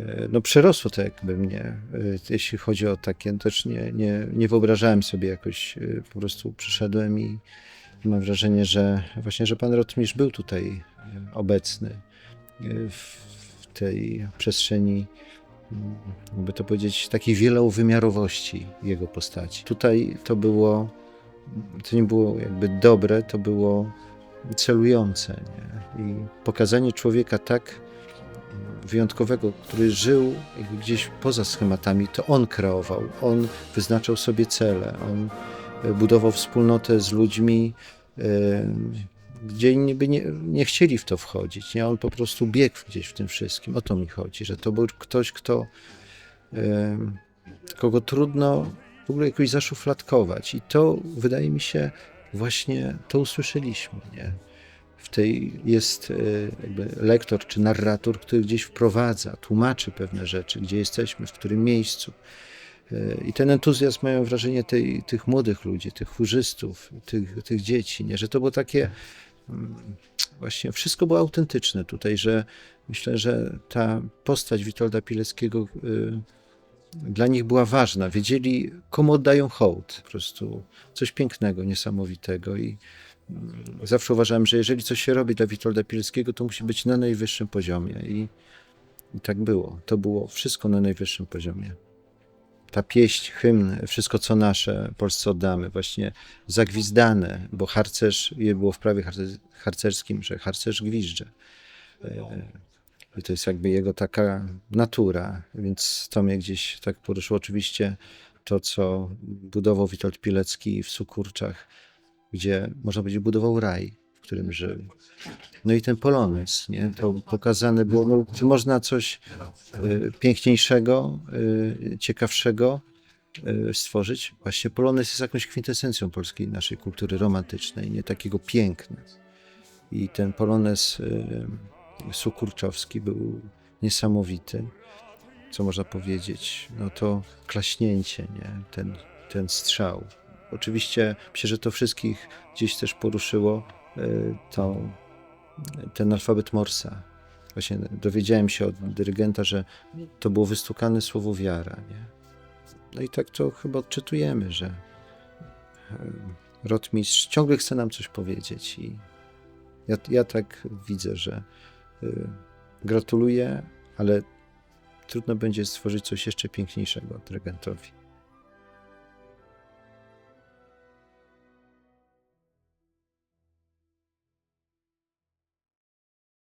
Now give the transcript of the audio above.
e, no przerosło to jakby mnie, e, jeśli chodzi o takie, no też nie, nie, nie wyobrażałem sobie jakoś, e, po prostu przyszedłem i mam wrażenie, że właśnie, że pan Rotmistrz był tutaj obecny w w tej przestrzeni, mm, jakby to powiedzieć, takiej wielowymiarowości jego postaci. Tutaj to było, to nie było jakby dobre, to było celujące. Nie? I pokazanie człowieka tak wyjątkowego, który żył gdzieś poza schematami, to on kreował, on wyznaczał sobie cele, on e, budował wspólnotę z ludźmi, e, gdzie inni by nie, nie chcieli w to wchodzić. Nie? On po prostu biegł gdzieś w tym wszystkim. O to mi chodzi, że to był ktoś, kto, e, kogo trudno w ogóle jakoś zaszufladkować. I to wydaje mi się, właśnie to usłyszeliśmy. Nie? W tej jest e, jakby lektor czy narrator, który gdzieś wprowadza, tłumaczy pewne rzeczy, gdzie jesteśmy, w którym miejscu. E, I ten entuzjazm mają wrażenie tej, tych młodych ludzi, tych chórzystów, tych, tych dzieci, nie? że to było takie, mm, właśnie wszystko było autentyczne tutaj, że myślę, że ta postać Witolda Pileckiego y, dla nich była ważna. Wiedzieli, komu oddają hołd. Po prostu coś pięknego, niesamowitego. I zawsze uważałem, że jeżeli coś się robi dla Witolda Pileckiego, to musi być na najwyższym poziomie. I, i tak było. To było wszystko na najwyższym poziomie. Ta pieśń, hymn, wszystko co nasze, Polsce oddamy, właśnie zagwizdane, bo harcerz, je było w prawie harce- harcerskim, że harcerz gwizdże. E, i to jest jakby jego taka natura, więc to mnie gdzieś tak poruszyło. Oczywiście to, co budował Witold Pilecki w Sukurczach, gdzie można powiedzieć budował raj, w którym żył. No i ten polonez, nie? to pokazane było, no, czy można coś y, piękniejszego, y, ciekawszego y, stworzyć. Właśnie polonez jest jakąś kwintesencją polskiej naszej kultury romantycznej, nie takiego piękna. I ten polonez y, Sukurczowski był niesamowity. Co można powiedzieć? No to klaśnięcie, nie? Ten, ten strzał. Oczywiście myślę, że to wszystkich gdzieś też poruszyło y, to, ten alfabet Morsa. Właśnie dowiedziałem się od dyrygenta, że to było wystukane słowo wiara. Nie? No i tak to chyba odczytujemy, że y, rotmistrz ciągle chce nam coś powiedzieć i ja, ja tak widzę, że y, gratuluję, ale trudno będzie stworzyć coś jeszcze piękniejszego dyrygentowi.